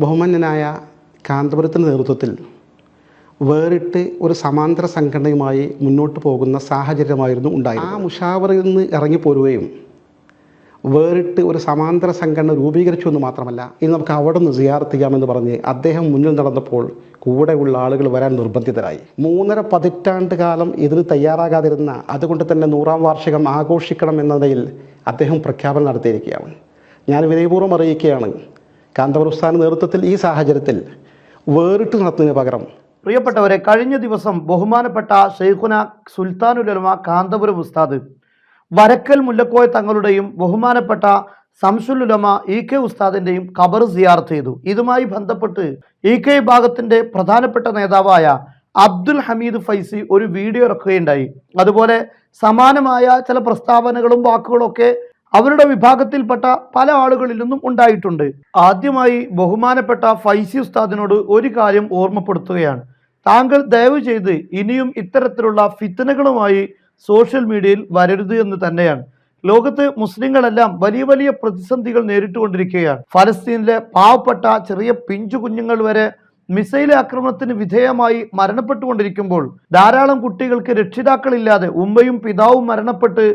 ബഹുമാന്യനായ കാന്തപുരത്തിന്റെ നേതൃത്വത്തിൽ വേറിട്ട് ഒരു സമാന്തര സംഘടനയുമായി മുന്നോട്ട് പോകുന്ന സാഹചര്യമായിരുന്നു ഉണ്ടായിരുന്നത്. ആ മുഷാവറിൽ നിന്ന് ഇറങ്ങിപ്പോരുകയും വേറിട്ട് ഒരു സമാന്തര സംഘടന രൂപീകരിച്ചു എന്ന് മാത്രമല്ല ഇനി നമുക്ക് അവിടെ നിന്ന് സിയാർത്ത് പറഞ്ഞ് അദ്ദേഹം മുന്നിൽ നടന്നപ്പോൾ കൂടെയുള്ള ആളുകൾ വരാൻ നിർബന്ധിതരായി. മൂന്നര പതിറ്റാണ്ട് കാലം ഇതിന് തയ്യാറാകാതിരുന്ന അതുകൊണ്ട് തന്നെ നൂറാം വാർഷികം ആഘോഷിക്കണം എന്നതിൽ അദ്ദേഹം പ്രഖ്യാപനം നടത്തിയിരിക്കുകയാണ്. ഞാൻ വിനയപൂർവം അറിയിക്കുകയാണ് കാന്തപുരസ്ഥാന നേതൃത്വത്തിൽ ഈ സാഹചര്യത്തിൽ വേറിട്ട് നടത്തുന്നതിന് പകരം പ്രിയപ്പെട്ടവരെ കഴിഞ്ഞ ദിവസം ബഹുമാനപ്പെട്ട ഷെയ്ഖുന സുൽത്താനുലമ കാന്തപുരം ഉസ്താദ് വരക്കൽ മുല്ലക്കോയ തങ്ങളുടെയും ബഹുമാനപ്പെട്ട സംസുലുലമ ഇ കെ ഉസ്താദിന്റെയും ഖബർ സിയാർത്ത് ചെയ്തു. ഇതുമായി ബന്ധപ്പെട്ട് ഇ കെ വിഭാഗത്തിന്റെ പ്രധാനപ്പെട്ട നേതാവായ അബ്ദുൽ ഹമീദ് ഫൈസി ഒരു വീഡിയോ ഇറക്കുകയുണ്ടായി. അതുപോലെ സമാനമായ ചില പ്രസ്താവനകളും വാക്കുകളും ഒക്കെ അവരുടെ വിഭാഗത്തിൽപ്പെട്ട പല ആളുകളിൽ നിന്നും ഉണ്ടായിട്ടുണ്ട്. ആദ്യമായി ബഹുമാനപ്പെട്ട ഫൈസി ഉസ്താദിനോട് ഒരു കാര്യം ഓർമ്മപ്പെടുത്തുകയാണ്. താങ്കൾ ദയവ് ചെയ്ത് ഇനിയും ഇത്തരത്തിലുള്ള ഫിത്തനകളുമായി സോഷ്യൽ മീഡിയയിൽ വരരുത് എന്ന് തന്നെയാണ്. ലോകത്ത് മുസ്ലിങ്ങളെല്ലാം വലിയ വലിയ പ്രതിസന്ധികൾ നേരിട്ടുകൊണ്ടിരിക്കുകയാണ്. ഫലസ്തീനിലെ പാവപ്പെട്ട ചെറിയ പിഞ്ചു കുഞ്ഞുങ്ങൾ വരെ മിസൈൽ ആക്രമണത്തിന് വിധേയമായി മരണപ്പെട്ടുകൊണ്ടിരിക്കുമ്പോൾ ധാരാളം കുട്ടികൾക്ക് രക്ഷിതാക്കളില്ലാതെ ഉമ്മയും പിതാവും മരണപ്പെട്ട്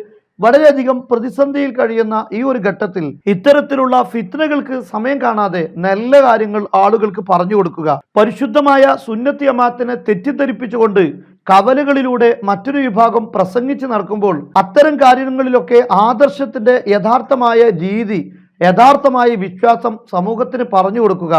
വളരെയധികം പ്രതിസന്ധിയിൽ കഴിയുന്ന ഈ ഒരു ഘട്ടത്തിൽ ഇത്തരത്തിലുള്ള ഫിത്നകൾക്ക് സമയം കാണാതെ നല്ല കാര്യങ്ങൾ ആളുകൾക്ക് പറഞ്ഞു കൊടുക്കുക. പരിശുദ്ധമായ സുന്നത്തി അമാത്തിനെ തെറ്റിദ്ധരിപ്പിച്ചുകൊണ്ട് കവലകളിലൂടെ മറ്റൊരു വിഭാഗം പ്രസംഗിച്ച് നടക്കുമ്പോൾ അത്തരം കാര്യങ്ങളിലൊക്കെ ആദർശത്തിന്റെ യഥാർത്ഥമായ രീതി യഥാർത്ഥമായ വിശ്വാസം സമൂഹത്തിന് പറഞ്ഞു കൊടുക്കുക.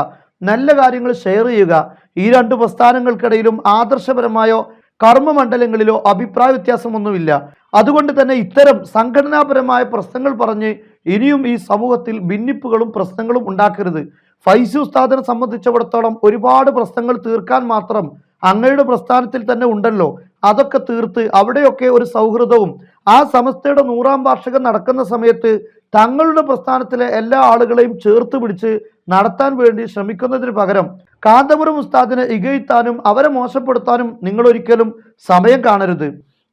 നല്ല കാര്യങ്ങൾ ഷെയർ ചെയ്യുക. ഈ രണ്ട് പ്രസ്ഥാനങ്ങൾക്കിടയിലും ആദർശപരമായോ കർമ്മമണ്ഡലങ്ങളിലോ അഭിപ്രായ വ്യത്യാസമൊന്നുമില്ല. അതുകൊണ്ട് തന്നെ ഇത്തരം സംഘടനാപരമായ പ്രശ്നങ്ങൾ പറഞ്ഞ് ഇനിയും ഈ സമൂഹത്തിൽ ഭിന്നിപ്പുകളും പ്രശ്നങ്ങളും ഉണ്ടാക്കരുത്. ഫൈസി ഉസ്താദിനെ സംബന്ധിച്ചിടത്തോളം ഒരുപാട് പ്രശ്നങ്ങൾ തീർക്കാൻ മാത്രം അങ്ങയുടെ പ്രസ്ഥാനത്തിൽ തന്നെ ഉണ്ടല്ലോ. അതൊക്കെ തീർത്ത് അവിടെയൊക്കെ ഒരു സൗഹൃദവും. ആ സമസ്തയുടെ നൂറാം വാർഷികം നടക്കുന്ന സമയത്ത് തങ്ങളുടെ പ്രസ്ഥാനത്തിലെ എല്ലാ ആളുകളെയും ചേർത്ത് പിടിച്ച് നടത്താൻ വേണ്ടി ശ്രമിക്കുന്നതിന് പകരം കാന്തപുരം ഉസ്താദിനെ ഇകഴ്ത്താനും അവരെ മോശപ്പെടുത്താനും നിങ്ങൾ ഒരിക്കലും സമയം കാണരുത്.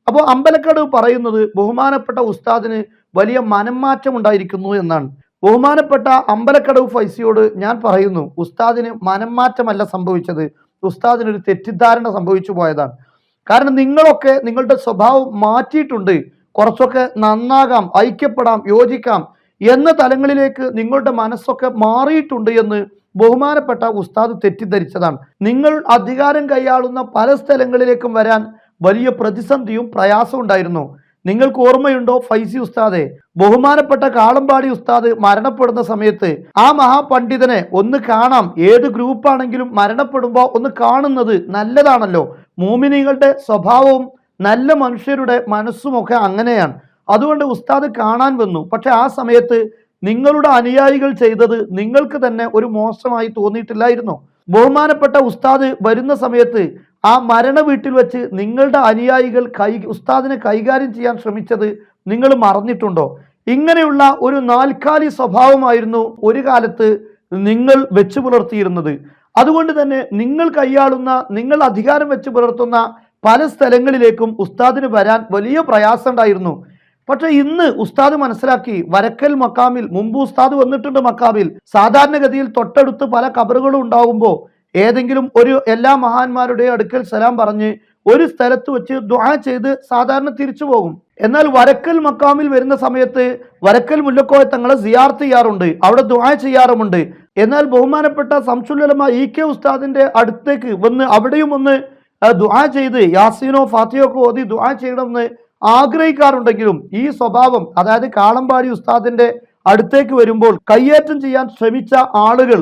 അപ്പോൾ അമ്പലക്കടവ് പറയുന്നത് ബഹുമാനപ്പെട്ട ഉസ്താദിന് വലിയ മനംമാറ്റം ഉണ്ടായിരിക്കുന്നു എന്നാണ്. ബഹുമാനപ്പെട്ട അമ്പലക്കടവ് ഫൈസിയോട് ഞാൻ പറയുന്നു ഉസ്താദിന് മനംമാറ്റമല്ല സംഭവിച്ചത്. ഉസ്താദിന് ഒരു തെറ്റിദ്ധാരണ സംഭവിച്ചു പോയതാണ്. കാരണം നിങ്ങളൊക്കെ നിങ്ങളുടെ സ്വഭാവം മാറ്റിയിട്ടുണ്ട്. കുറച്ചൊക്കെ നന്നാകാം ഐക്യപ്പെടാം യോജിക്കാം എന്ന തലങ്ങളിലേക്ക് നിങ്ങളുടെ മനസ്സൊക്കെ മാറിയിട്ടുണ്ട് എന്ന് ബഹുമാനപ്പെട്ട ഉസ്താദ് തെറ്റിദ്ധരിച്ചതാണ്. നിങ്ങൾ അധികാരം കൈയാളുന്ന പല സ്ഥലങ്ങളിലേക്കും വരാൻ വലിയ പ്രതിസന്ധിയും പ്രയാസവും ഉണ്ടായിരുന്നു. നിങ്ങൾക്ക് ഓർമ്മയുണ്ടോ? ഫൈസി ഉസ്താദെ ബഹുമാനപ്പെട്ട കാളമ്പാടി ഉസ്താദ് മരണപ്പെടുന്ന സമയത്ത് ആ മഹാപണ്ഡിതനെ ഒന്ന് കാണാം. ഏത് ഗ്രൂപ്പാണെങ്കിലും മരണപ്പെടുമ്പോൾ ഒന്ന് കാണുന്നത് നല്ലതാണല്ലോ. മൂമിനികളുടെ സ്വഭാവവും നല്ല മനുഷ്യരുടെ മനസ്സുമൊക്കെ അങ്ങനെയാണ്. അതുകൊണ്ട് ഉസ്താദ് കാണാൻ വന്നു. പക്ഷെ ആ സമയത്ത് നിങ്ങളുടെ അനുയായികൾ ചെയ്തത് നിങ്ങൾക്ക് തന്നെ ഒരു മോശമായി തോന്നിയിട്ടില്ലായിരുന്നോ. ബഹുമാനപ്പെട്ട ഉസ്താദ് വരുന്ന സമയത്ത് ആ മരണ വീട്ടിൽ വെച്ച് നിങ്ങളുടെ അനുയായികൾ കൈ ഉസ്താദിനെ കൈകാര്യം ചെയ്യാൻ ശ്രമിച്ചത് നിങ്ങൾ മറന്നിട്ടുണ്ടോ? ഇങ്ങനെയുള്ള ഒരു നാൽക്കാലി സ്വഭാവമായിരുന്നു ഒരു കാലത്ത് നിങ്ങൾ വെച്ചു പുലർത്തിയിരുന്നത്. അതുകൊണ്ട് തന്നെ നിങ്ങൾ കൈയാളുന്ന നിങ്ങൾ അധികാരം വെച്ച് പുലർത്തുന്ന പല സ്ഥലങ്ങളിലേക്കും ഉസ്താദിന് വരാൻ വലിയ പ്രയാസം ഉണ്ടായിരുന്നു. പക്ഷെ ഇന്ന് ഉസ്താദ് മനസ്സിലാക്കി വരക്കൽ മക്കാമിൽ മുമ്പ് ഉസ്താദ് വന്നിട്ടുണ്ട് മക്കാമിൽ. സാധാരണഗതിയിൽ തൊട്ടടുത്ത് പല കബറുകളും ഉണ്ടാവുമ്പോൾ ഏതെങ്കിലും ഒരു എല്ലാ മഹാന്മാരുടെയും അടുക്കൽ സലാം പറഞ്ഞ് ഒരു സ്ഥലത്ത് വെച്ച് ദുആ ചെയ്ത് സാധാരണ തിരിച്ചു പോകും. എന്നാൽ വരക്കൽ മക്കാമിൽ വരുന്ന സമയത്ത് വരക്കൽ മുല്ലക്കോയ തങ്ങളെ സിയാർത്ത് ചെയ്യാറുണ്ട് അവിടെ ദുആ ചെയ്യാറുമുണ്ട്. എന്നാൽ ബഹുമാനപ്പെട്ട സംസുല്ലമ ഇ കെ ഉസ്താദിന്റെ അടുത്തേക്ക് വന്ന് അവിടെയും ഒന്ന് ദ്വാ ചെയ്ത് യാസീനോ ഫാത്തിയോ ഒക്കെ ഓതി ദുആ ചെയ്യണമെന്ന് ആഗ്രഹിക്കാറുണ്ടെങ്കിലും ഈ സ്വഭാവം അതായത് കാളമ്പാടി ഉസ്താദിന്റെ അടുത്തേക്ക് വരുമ്പോൾ കയ്യേറ്റം ചെയ്യാൻ ശ്രമിച്ച ആളുകൾ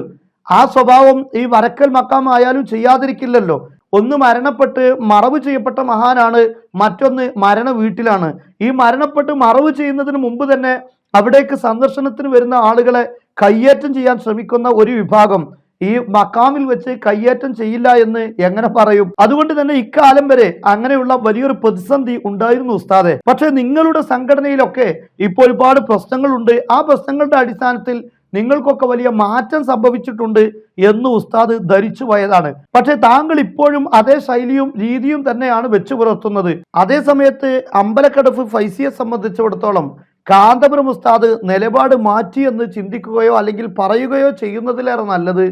ആ സ്വഭാവം ഈ വരക്കൽ മക്കാമായാലും ചെയ്യാതിരിക്കില്ലല്ലോ. ഒന്ന് മരണപ്പെട്ട് മറവ് ചെയ്യപ്പെട്ട മഹാനാണ് മറ്റൊന്ന് മരണ വീട്ടിലാണ്. ഈ മരണപ്പെട്ട് മറവ് ചെയ്യുന്നതിന് മുമ്പ് തന്നെ അവിടേക്ക് സന്ദർശനത്തിന് വരുന്ന ആളുകളെ കയ്യേറ്റം ചെയ്യാൻ ശ്രമിക്കുന്ന ഒരു വിഭാഗം ഈ മക്കാമിൽ വെച്ച് കയ്യേറ്റം ചെയ്യില്ല എന്ന് എങ്ങനെ പറയും? അതുകൊണ്ട് തന്നെ ഇക്കാലം വരെ അങ്ങനെയുള്ള വലിയൊരു പ്രതിസന്ധി ഉണ്ടായിരുന്നു ഉസ്താദെ. പക്ഷെ നിങ്ങളുടെ സംഘടനയിലൊക്കെ ഇപ്പോൾ ഒരുപാട് പ്രശ്നങ്ങളുണ്ട്. ആ പ്രശ്നങ്ങളുടെ അടിസ്ഥാനത്തിൽ നിങ്ങൾക്കൊക്കെ വലിയ മാറ്റം സംഭവിച്ചിട്ടുണ്ട് എന്ന് ഉസ്താദ് ധരിച്ചു പോയതാണ്. പക്ഷെ താങ്കൾ ഇപ്പോഴും അതേ ശൈലിയും രീതിയും തന്നെയാണ് വെച്ചു പുലർത്തുന്നത്. അതേ സമയത്ത് അമ്പലക്കടഫ് ഫൈസിയെ സംബന്ധിച്ചിടത്തോളം കാന്തപുരം ഉസ്താദ് നിലപാട് മാറ്റി എന്ന് ചിന്തിക്കുകയോ അല്ലെങ്കിൽ പറയുകയോ ചെയ്യുന്നതിലേറെ നല്ലത്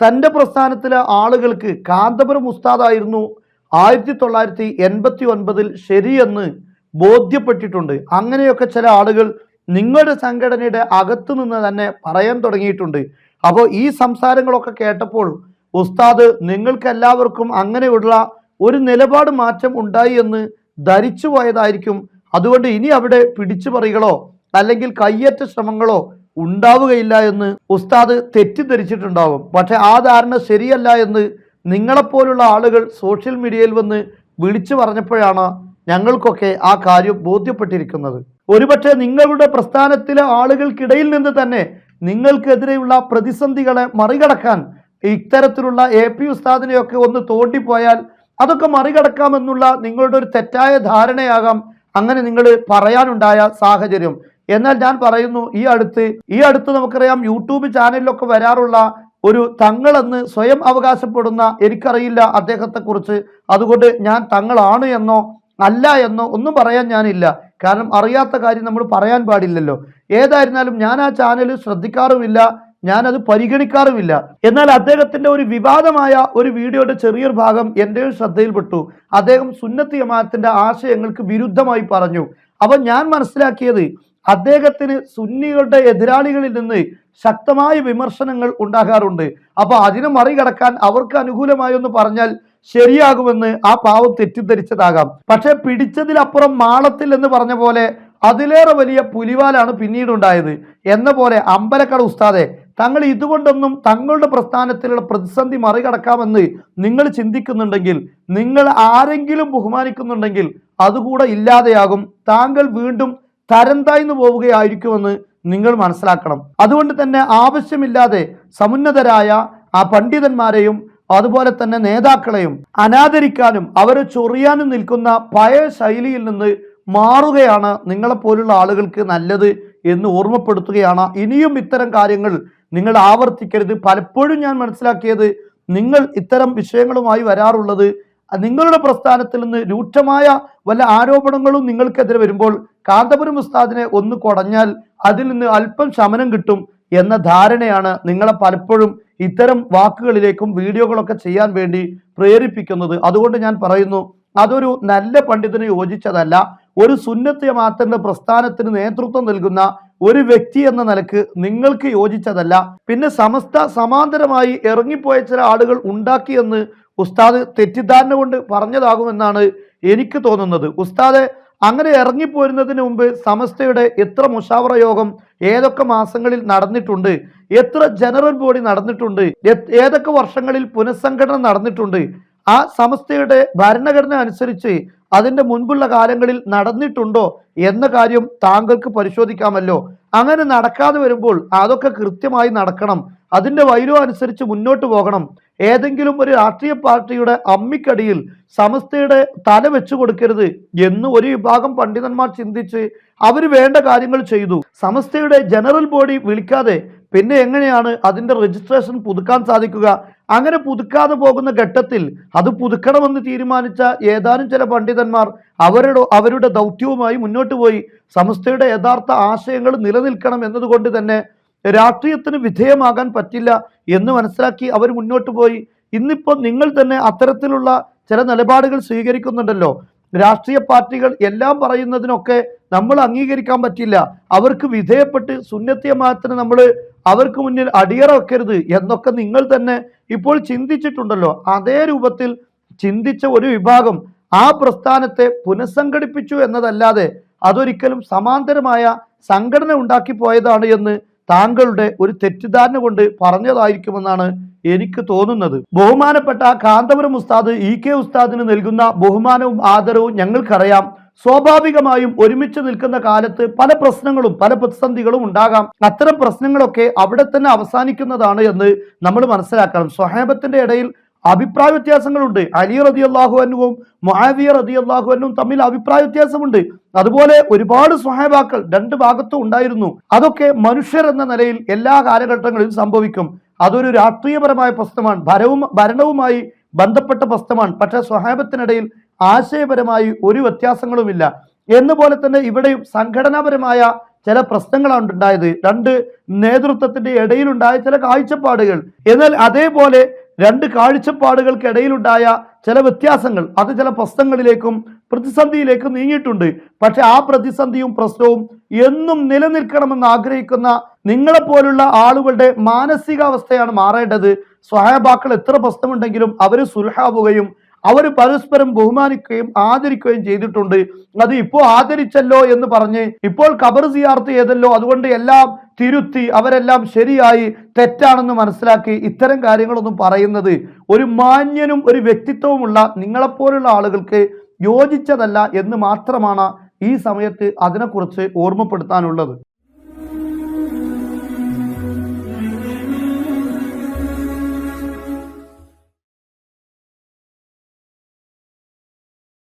തന്റെ പ്രസ്ഥാനത്തിലെ ആളുകൾക്ക് കാന്തപുരം ഉസ്താദായിരുന്നു ആയിരത്തി തൊള്ളായിരത്തി എൺപത്തി ഒൻപതിൽ ശരിയെന്ന് ബോധ്യപ്പെട്ടിട്ടുണ്ട്. അങ്ങനെയൊക്കെ ചില ആളുകൾ നിങ്ങളുടെ സംഘടനയുടെ അകത്തു നിന്ന് തന്നെ പറയാൻ തുടങ്ങിയിട്ടുണ്ട്. അപ്പോൾ ഈ സംസാരങ്ങളൊക്കെ കേട്ടപ്പോൾ ഉസ്താദ് നിങ്ങൾക്ക് എല്ലാവർക്കും അങ്ങനെയുള്ള ഒരു നിലപാട് മാറ്റം ഉണ്ടായി എന്ന് ധരിച്ചു പോയതായിരിക്കും. അതുകൊണ്ട് ഇനി അവിടെ പിടിച്ചു പറികളോ അല്ലെങ്കിൽ കയ്യേറ്റ ശ്രമങ്ങളോ ഉണ്ടാവുകയില്ല എന്ന് ഉസ്താദ് തെറ്റിദ്ധരിച്ചിട്ടുണ്ടാവും. പക്ഷെ ആ ധാരണ ശരിയല്ല എന്ന് നിങ്ങളെപ്പോലുള്ള ആളുകൾ സോഷ്യൽ മീഡിയയിൽ വന്ന് വിളിച്ചു പറഞ്ഞപ്പോഴാണ് ഞങ്ങൾക്കൊക്കെ ആ കാര്യം ബോധ്യപ്പെട്ടിരിക്കുന്നത്. ഒരുപക്ഷെ നിങ്ങളുടെ പ്രസ്ഥാനത്തിലെ ആളുകൾക്കിടയിൽ നിന്ന് തന്നെ നിങ്ങൾക്കെതിരെയുള്ള പ്രതിസന്ധികളെ മറികടക്കാൻ ഇത്തരത്തിലുള്ള എ പി ഉസ്താദിനെയൊക്കെ ഒന്ന് തോണ്ടിപ്പോയാൽ അതൊക്കെ മറികടക്കാമെന്നുള്ള നിങ്ങളുടെ ഒരു തെറ്റായ ധാരണയാകാം അങ്ങനെ നിങ്ങൾ പറയാനുണ്ടായ സാഹചര്യം. എന്നാൽ ഞാൻ പറയുന്നു ഈ അടുത്ത് ഈ അടുത്ത് നമുക്കറിയാം യൂട്യൂബ് ചാനലിലൊക്കെ വരാറുള്ള ഒരു തങ്ങളെന്ന് സ്വയം അവകാശപ്പെടുന്ന എനിക്കറിയില്ല അദ്ദേഹത്തെക്കുറിച്ച്. അതുകൊണ്ട് ഞാൻ തങ്ങളാണ് എന്നോ അല്ല എന്നോ ഒന്നും പറയാൻ ഞാനില്ല. കാരണം അറിയാത്ത കാര്യം നമ്മൾ പറയാൻ പാടില്ലല്ലോ. ഏതായിരുന്നാലും ഞാൻ ആ ചാനൽ ശ്രദ്ധിക്കാറുമില്ല ഞാനത് പരിഗണിക്കാറുമില്ല. എന്നാൽ അദ്ദേഹത്തിന്റെ ഒരു വിവാദമായ ഒരു വീഡിയോയുടെ ചെറിയൊരു ഭാഗം എന്റെ ശ്രദ്ധയിൽപ്പെട്ടു. അദ്ദേഹം സുന്നത്ത് ജമാഅത്തിന്റെ ആശയങ്ങൾക്ക് വിരുദ്ധമായി പറഞ്ഞു. അപ്പൊ ഞാൻ മനസ്സിലാക്കിയത് അദ്ദേഹത്തിന് സുന്നികളുടെ എതിരാളികളിൽ നിന്ന് ശക്തമായ വിമർശനങ്ങൾ ഉണ്ടാകാറുണ്ട്. അപ്പോൾ അതിനെ മറികടക്കാൻ അവർക്ക് അനുകൂലമായി ഒന്ന് പറഞ്ഞാൽ ശരിയാകുമെന്ന് ആ പാവം തെറ്റിദ്ധരിച്ചതാകാം. പക്ഷെ പിടിച്ചതിലപ്പുറം മാളത്തിൽ എന്ന് പറഞ്ഞ പോലെ അതിലേറെ വലിയ പുലിവാലാണ് പിന്നീടുണ്ടായത് എന്ന പോലെ അമ്പലക്കട ഉസ്താദെ തങ്ങൾ ഇതുകൊണ്ടൊന്നും തങ്ങളുടെ പ്രസ്ഥാനത്തിലുള്ള പ്രതിസന്ധി മറികടക്കാമെന്ന് നിങ്ങൾ ചിന്തിക്കുന്നുണ്ടെങ്കിൽ നിങ്ങൾ ആരെങ്കിലും ബഹുമാനിക്കുന്നുണ്ടെങ്കിൽ അതുകൂടെ ഇല്ലാതെയാകും. താങ്കൾ വീണ്ടും തരം പോവുകയായിരിക്കുമെന്ന് നിങ്ങൾ മനസ്സിലാക്കണം. അതുകൊണ്ട് തന്നെ ആവശ്യമില്ലാതെ സമുന്നതരായ ആ പണ്ഡിതന്മാരെയും അതുപോലെ തന്നെ നേതാക്കളെയും അനാദരിക്കാനും അവരെ ചൊറിയാനും നിൽക്കുന്ന പഴയ ശൈലിയിൽ നിന്ന് മാറുകയാണ് നിങ്ങളെപ്പോലുള്ള ആളുകൾക്ക് നല്ലത് എന്ന് ഓർമ്മപ്പെടുത്തുകയാണ്. ഇനിയും ഇത്തരം കാര്യങ്ങൾ നിങ്ങൾ ആവർത്തിക്കരുത്. പലപ്പോഴും ഞാൻ മനസ്സിലാക്കിയത് നിങ്ങൾ ഇത്തരം വിഷയങ്ങളുമായി വരാറുള്ളത് നിങ്ങളുടെ പ്രസ്ഥാനത്തിൽ നിന്ന് രൂക്ഷമായ വല്ല ആരോപണങ്ങളും നിങ്ങൾക്കെതിരെ വരുമ്പോൾ കാന്തപുരം ഉസ്താദിനെ ഒന്ന് കുടഞ്ഞാൽ അതിൽ നിന്ന് അല്പം ശമനം കിട്ടും. എന്ന ധാരണയാണ് നിങ്ങളെ പലപ്പോഴും ഇത്തരം വാക്കുകളിലേക്കും വീഡിയോകളൊക്കെ ചെയ്യാൻ വേണ്ടി പ്രേരിപ്പിക്കുന്നത്. അതുകൊണ്ട് ഞാൻ പറയുന്നു അതൊരു നല്ല പണ്ഡിതന് യോജിച്ചതല്ല. ഒരു സുന്നത്ത് ജമാഅത്തിന്റെ പ്രസ്ഥാനത്തിന് നേതൃത്വം നൽകുന്ന ഒരു വ്യക്തി എന്ന നിലയ്ക്ക് നിങ്ങൾക്ക് യോജിച്ചതല്ല. പിന്നെ സമസ്ത സമാന്തരമായി ഇറങ്ങിപ്പോയ ചില ആളുകൾ ഉണ്ടാക്കിയെന്ന് ഉസ്താദ് തെറ്റിദ്ധാരണ കൊണ്ട് പറഞ്ഞതാകുമെന്നാണ് എനിക്ക് തോന്നുന്നത്. ഉസ്താദ് അങ്ങനെ ഇറങ്ങിപ്പോരുന്നതിന് മുമ്പ് സമസ്തയുടെ എത്ര മുഷാവറ യോഗം ഏതൊക്കെ മാസങ്ങളിൽ നടന്നിട്ടുണ്ട് എത്ര ജനറൽ ബോഡി നടന്നിട്ടുണ്ട് ഏതൊക്കെ വർഷങ്ങളിൽ പുനഃസംഘടന നടന്നിട്ടുണ്ട് ആ സമസ്തയുടെ ഭരണഘടന അനുസരിച്ച് അതിന്റെ മുൻപുള്ള കാലങ്ങളിൽ നടന്നിട്ടുണ്ടോ എന്ന കാര്യം താങ്കൾക്ക് പരിശോധിക്കാമല്ലോ. അങ്ങനെ നടക്കാതെ വരുമ്പോൾ അതൊക്കെ കൃത്യമായി നടക്കണം. അതിന്റെ വൈരോ അനുസരിച്ച് മുന്നോട്ട് പോകണം. ഏതെങ്കിലും ഒരു രാഷ്ട്രീയ പാർട്ടിയുടെ അമ്മിക്കടിയിൽ സമസ്തയുടെ തല വെച്ചു കൊടുക്കരുത് എന്ന് ഒരു വിഭാഗം പണ്ഡിതന്മാർ ചിന്തിച്ച് അവർ വേണ്ട കാര്യങ്ങൾ ചെയ്തു. സമസ്തയുടെ ജനറൽ ബോഡി വിളിക്കാതെ പിന്നെ എങ്ങനെയാണ് അതിന്റെ രജിസ്ട്രേഷൻ പുതുക്കാൻ സാധിക്കുക? അങ്ങനെ പുതുക്കാതെ പോകുന്ന ഘട്ടത്തിൽ അത് പുതുക്കണമെന്ന് തീരുമാനിച്ച ഏതാനും ചില പണ്ഡിതന്മാർ അവരുടെ അവരുടെ ദൗത്യവുമായി മുന്നോട്ട് പോയി. സമസ്തയുടെ യഥാർത്ഥ ആശയങ്ങൾ നിലനിൽക്കണം എന്നതുകൊണ്ട് തന്നെ രാഷ്ട്രീയത്തിന് വിധേയമാകാൻ പറ്റില്ല എന്ന് മനസ്സിലാക്കി അവർ മുന്നോട്ട് പോയി. ഇന്നിപ്പോൾ നിങ്ങൾ തന്നെ അത്തരത്തിലുള്ള ചില നിലപാടുകൾ സ്വീകരിക്കുന്നുണ്ടല്ലോ. രാഷ്ട്രീയ പാർട്ടികൾ എല്ലാം പറയുന്നതിനൊക്കെ നമ്മൾ അംഗീകരിക്കാൻ പറ്റില്ല. അവർക്ക് വിധേയപ്പെട്ട് മാത്രം നമ്മൾ അവർക്ക് മുന്നിൽ അടിയറ വെക്കരുത് എന്നൊക്കെ നിങ്ങൾ തന്നെ ഇപ്പോൾ ചിന്തിച്ചിട്ടുണ്ടല്ലോ. അതേ രൂപത്തിൽ ചിന്തിച്ച ഒരു വിഭാഗം ആ പ്രസ്ഥാനത്തെ പുനഃസംഘടിപ്പിച്ചു എന്നതല്ലാതെ അതൊരിക്കലും സമാന്തരമായ സംഘടന ഉണ്ടാക്കി പോയതാണ് എന്ന് താങ്കളുടെ ഒരു തെറ്റിദ്ധാരണ കൊണ്ട് പറഞ്ഞതായിരിക്കുമെന്നാണ് എനിക്ക് തോന്നുന്നത്. ബഹുമാനപ്പെട്ട കാന്തപുരം ഉസ്താദ് ഇ കെ ഉസ്താദിന് നൽകുന്ന ബഹുമാനവും ആദരവും ഞങ്ങൾക്കറിയാം. സ്വാഭാവികമായും ഒരുമിച്ച് നിൽക്കുന്ന കാലത്ത് പല പ്രശ്നങ്ങളും പല പ്രതിസന്ധികളും ഉണ്ടാകാം. അത്തരം പ്രശ്നങ്ങളൊക്കെ അവിടെ തന്നെ അവസാനിക്കുന്നതാണ് എന്ന് നമ്മൾ മനസ്സിലാക്കണം. സ്വഹേബത്തിന്റെ ഇടയിൽ അഭിപ്രായ വ്യത്യാസങ്ങളുണ്ട്. അലി റതി അള്ളാഹു അനുവും മൊഹാവിയ റതി അള്ളാഹു അനുവും തമ്മിൽ അഭിപ്രായ വ്യത്യാസമുണ്ട്. അതുപോലെ ഒരുപാട് സ്വഹാബാക്കൾ രണ്ട് ഭാഗത്തും ഉണ്ടായിരുന്നു. അതൊക്കെ മനുഷ്യർ എന്ന നിലയിൽ എല്ലാ കാലഘട്ടങ്ങളിലും സംഭവിക്കും. അതൊരു രാഷ്ട്രീയപരമായ പ്രശ്നമാണ്. ഭരവും ഭരണവുമായി ബന്ധപ്പെട്ട പ്രശ്നമാണ്. പക്ഷേ സ്വഹാബത്തിനിടയിൽ ആശയപരമായി ഒരു വ്യത്യാസങ്ങളുമില്ല. എന്നുപോലെ തന്നെ ഇവിടെയും സംഘടനാപരമായ ചില പ്രശ്നങ്ങളാണ് ഉണ്ടായത്. രണ്ട് നേതൃത്വത്തിന്റെ ഇടയിലുണ്ടായ ചില കാഴ്ചപ്പാടുകൾ. എന്നാൽ അതേപോലെ രണ്ട് കാഴ്ചപ്പാടുകൾക്കിടയിലുണ്ടായ ചില വ്യത്യാസങ്ങൾ അത് ചില പ്രശ്നങ്ങളിലേക്കും പ്രതിസന്ധിയിലേക്കും നീങ്ങിയിട്ടുണ്ട്. പക്ഷെ ആ പ്രതിസന്ധിയും പ്രശ്നവും എന്നും നിലനിൽക്കണമെന്ന് ആഗ്രഹിക്കുന്ന നിങ്ങളെപ്പോലുള്ള ആളുകളുടെ മാനസികാവസ്ഥയാണ് മാറേണ്ടത്. സ്വഹാബാക്കൾ എത്ര പ്രശ്നമുണ്ടെങ്കിലും അവർ സുൽഹാവുകയും അവർ പരസ്പരം ബഹുമാനിക്കുകയും ആദരിക്കുകയും ചെയ്തിട്ടുണ്ട്. അത് ഇപ്പോൾ ആദരിച്ചല്ലോ എന്ന് പറഞ്ഞ് ഇപ്പോൾ കബർ സിയാർത്ത് ചെയ്തല്ലോ. അതുകൊണ്ട് എല്ലാം തിരുത്തി അവരെല്ലാം ശരിയായി തെറ്റാണെന്ന് മനസ്സിലാക്കി ഇത്തരം കാര്യങ്ങളൊന്നും പറയുന്നത് ഒരു മാന്യനും ഒരു വ്യക്തിത്വവുമുള്ള നിങ്ങളെപ്പോലുള്ള ആളുകൾക്ക് യോജിച്ചതല്ല എന്ന് മാത്രമാണ് ഈ സമയത്ത് അതിനെക്കുറിച്ച് ഓർമ്മപ്പെടുത്താനുള്ളത്.